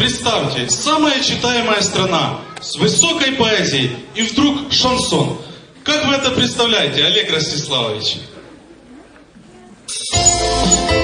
Представьте, самая читаемая страна с высокой поэзией и вдруг шансон. Как вы это представляете, Олег Ростиславович? Thank you.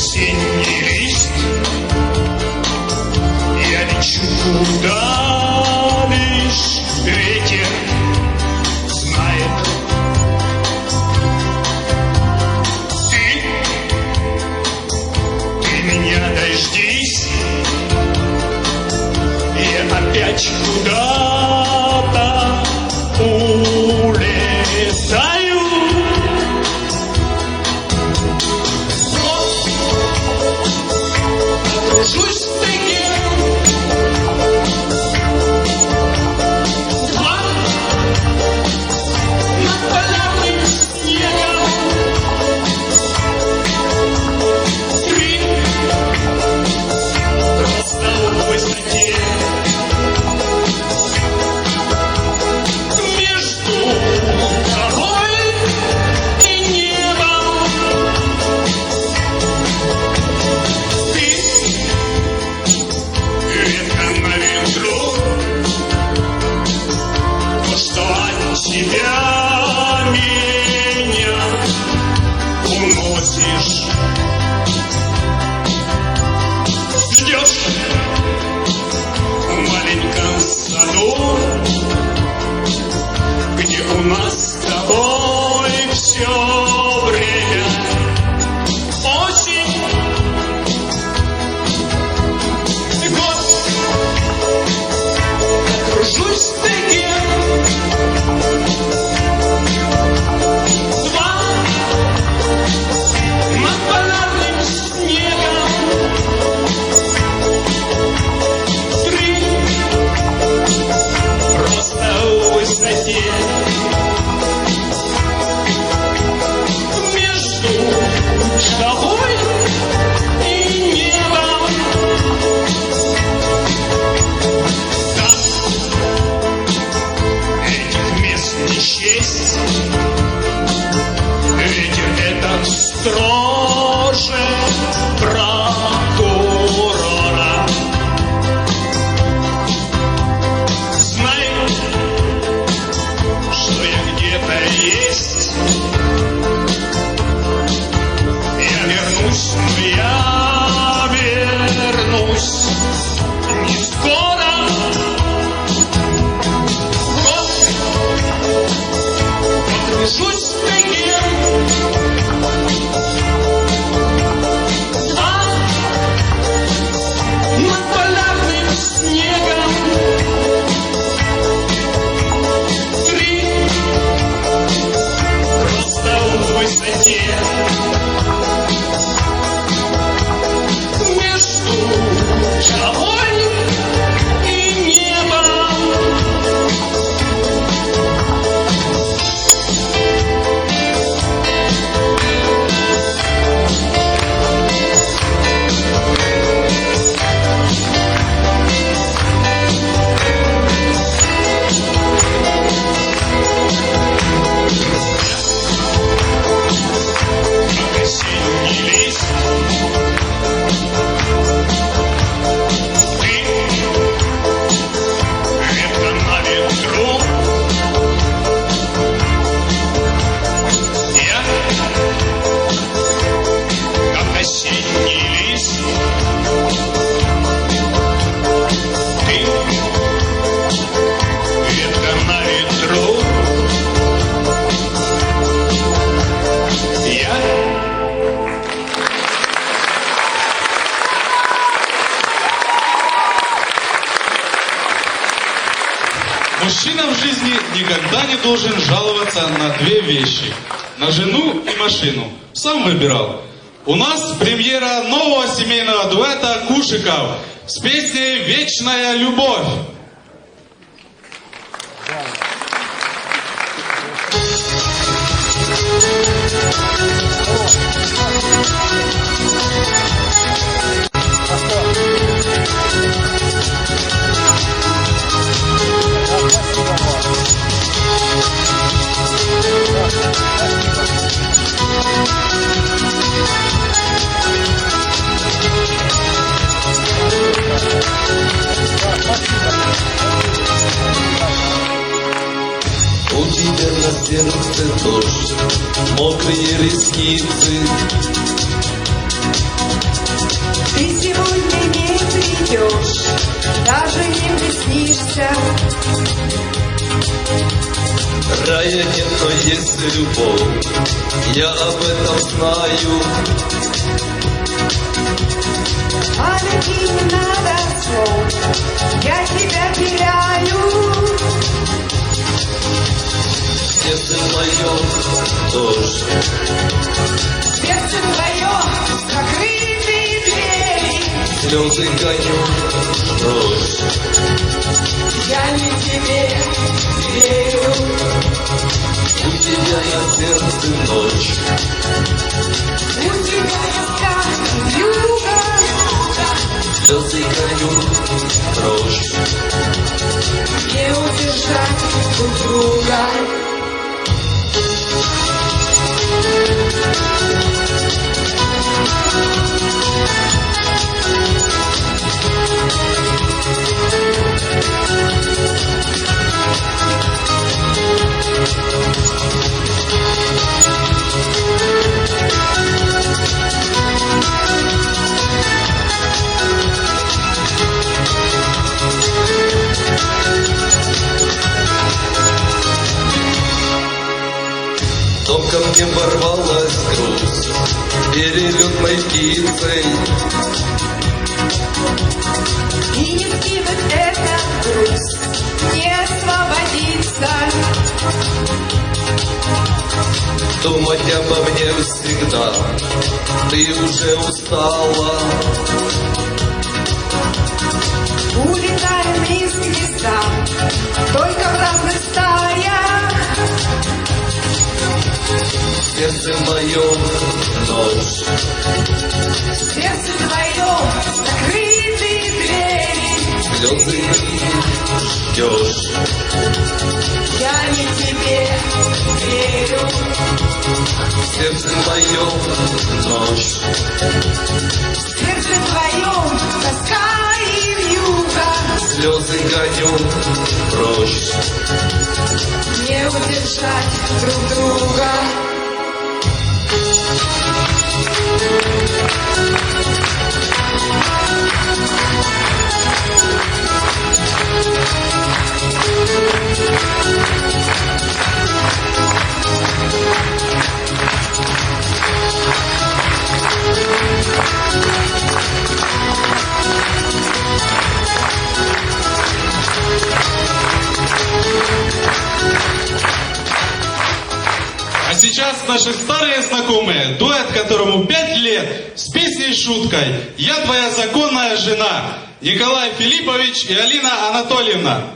осенний лист. Я лечу куда Se никогда не должен жаловаться на две вещи. На жену и машину. Сам выбирал. У нас премьера нового семейного дуэта Кушиков с песней «Вечная любовь». Thank you. Тебя на сердце дождь, мокрые ресницы. Ты сегодня не придешь, даже не приснишься. Рая нет, но есть любовь, я об этом знаю. А любви дождь, Сердце твое, закрытые двери, слезы гоню прочь. я не тебе верю. У тебя на сердце ночь, У тебя тоска, юга, слезы гоню прочь. Дом ко мне ворвалась грусть, перелетной птицей. И не скинуть этот груз, не освободиться. Думать обо мне всегда, ты уже устала. Сердце мое ночь, Сердце твое, закрытые двери. слезы ждешь. Я не тебе верю. Сердце мое ночь, Сердце твое, тоска и вьюга. слезы гоню прочь. Не удержать друг друга. А сейчас наши старые знакомые, дуэт которому 5 лет, с песней шуткой «Я твоя законная жена» Николай Филиппович и Алина Анатольевна.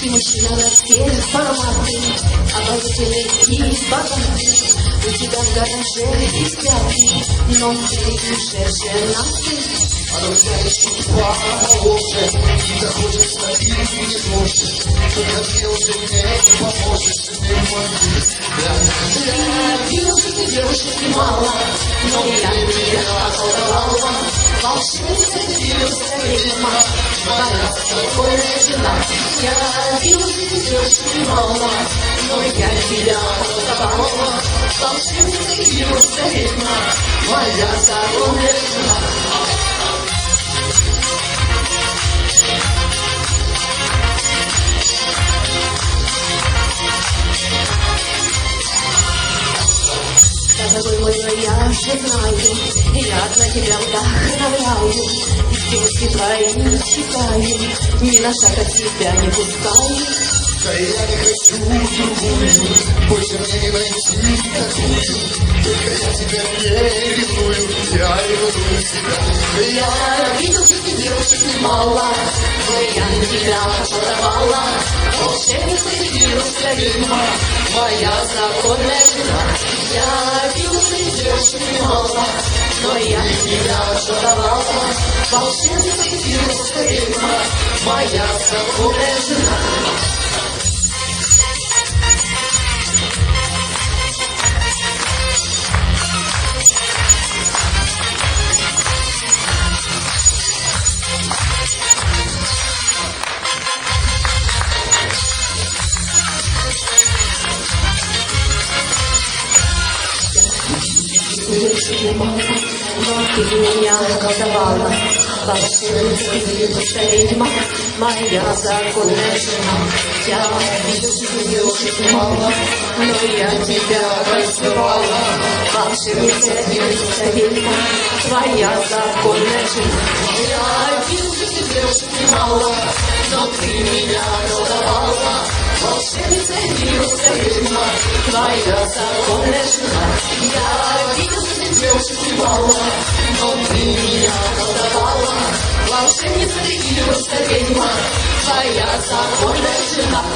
Ты мужчина на все форматы, обольстительный и богатый. У тебя в гараже есть пятки, но ты уже женатый. А друзья чувства моложе И захочется и не сможешь Только ты уже мне не поможешь Не могу Я вижу, ты девушек немало, но я тебя околдовала. Волшебница Иерусалима, моя спокойная жена. Я вижу, я чувствуешь его, но я тебя того. Волшебный Иерусалима, моя зарубежна. С тобой, мой, я же я на тебя вдохновляю. Стихи твои читаю, ни на шаг от тебя не пускаю. Да я не хочу другую, больше мне не найти такую. Только я тебя не ревную, я ревную себя. Я видел среди девушек немало, но я тебя подавала. Волшебница и русская ведьма, моя законная жена. Я видел среди девушек немало, но я тебя и русская ведьма, моя законная жена. Но ты меня околдовала, волшебница и ведьма, моя законная жена. Я среди девушек немало, но я тебя танцевала, волшебница и ведьма, твоя законная жена. Я видел среди девушек немало, но ты меня околдовала, волшебница и ведьма, твоя законная жена. Я видел среди девушек немало, но ты меня околдовала, волшебница и ведьма, твоя законная жена.